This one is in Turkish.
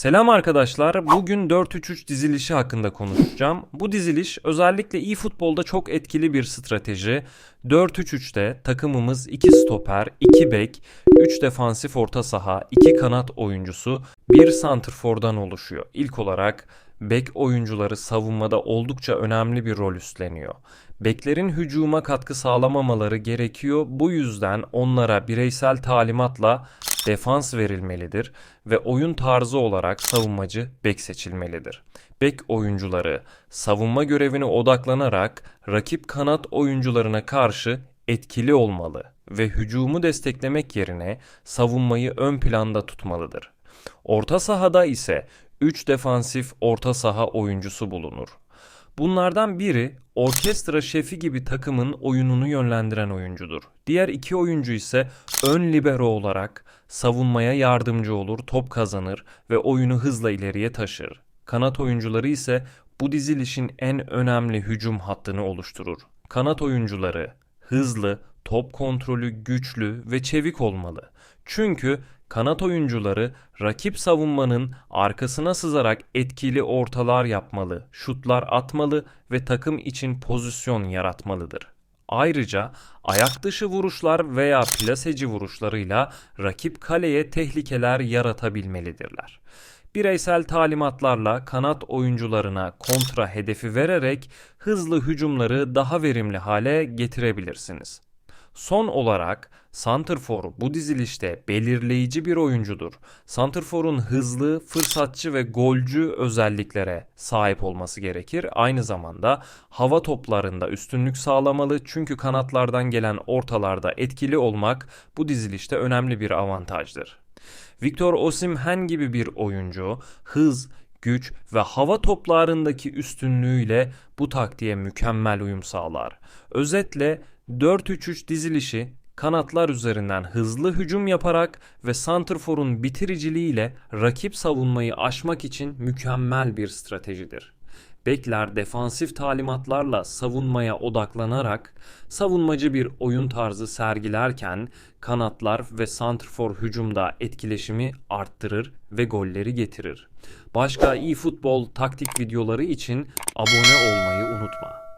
Selam arkadaşlar. Bugün 4-3-3 dizilişi hakkında konuşacağım. Bu diziliş özellikle iyi futbolda çok etkili bir strateji. 4-3-3'te takımımız 2 stoper, 2 bek, 3 defansif orta saha, 2 kanat oyuncusu, 1 santrfordan oluşuyor. İlk olarak bek oyuncuları savunmada oldukça önemli bir rol üstleniyor. Beklerin hücuma katkı sağlamamaları gerekiyor. Bu yüzden onlara bireysel talimatla defans verilmelidir ve oyun tarzı olarak savunmacı bek seçilmelidir. Bek oyuncuları savunma görevine odaklanarak rakip kanat oyuncularına karşı etkili olmalı ve hücumu desteklemek yerine savunmayı ön planda tutmalıdır. Orta sahada ise 3 defansif orta saha oyuncusu bulunur. Bunlardan biri orkestra şefi gibi takımın oyununu yönlendiren oyuncudur. Diğer iki oyuncu ise ön libero olarak savunmaya yardımcı olur, top kazanır ve oyunu hızla ileriye taşır. Kanat oyuncuları ise bu dizilişin en önemli hücum hattını oluşturur. Kanat oyuncuları hızlı, top kontrolü güçlü ve çevik olmalı. Çünkü kanat oyuncuları rakip savunmanın arkasına sızarak etkili ortalar yapmalı, şutlar atmalı ve takım için pozisyon yaratmalıdır. Ayrıca ayak dışı vuruşlar veya plaseci vuruşlarıyla rakip kaleye tehlikeler yaratabilmelidirler. Bireysel talimatlarla kanat oyuncularına kontra hedefi vererek hızlı hücumları daha verimli hale getirebilirsiniz. Son olarak Santrfor bu dizilişte belirleyici bir oyuncudur. Santrfor'un hızlı, fırsatçı ve golcü özelliklere sahip olması gerekir. Aynı zamanda hava toplarında üstünlük sağlamalı çünkü kanatlardan gelen ortalarda etkili olmak bu dizilişte önemli bir avantajdır. Victor Osimhen gibi bir oyuncu hız, güç ve hava toplarındaki üstünlüğüyle bu taktiğe mükemmel uyum sağlar. Özetle 4-3-3 dizilişi kanatlar üzerinden hızlı hücum yaparak ve santrforun bitiriciliğiyle rakip savunmayı aşmak için mükemmel bir stratejidir. Bekler defansif talimatlarla savunmaya odaklanarak savunmacı bir oyun tarzı sergilerken kanatlar ve santrfor hücumda etkileşimi arttırır ve golleri getirir. Başka iyi futbol taktik videoları için abone olmayı unutma.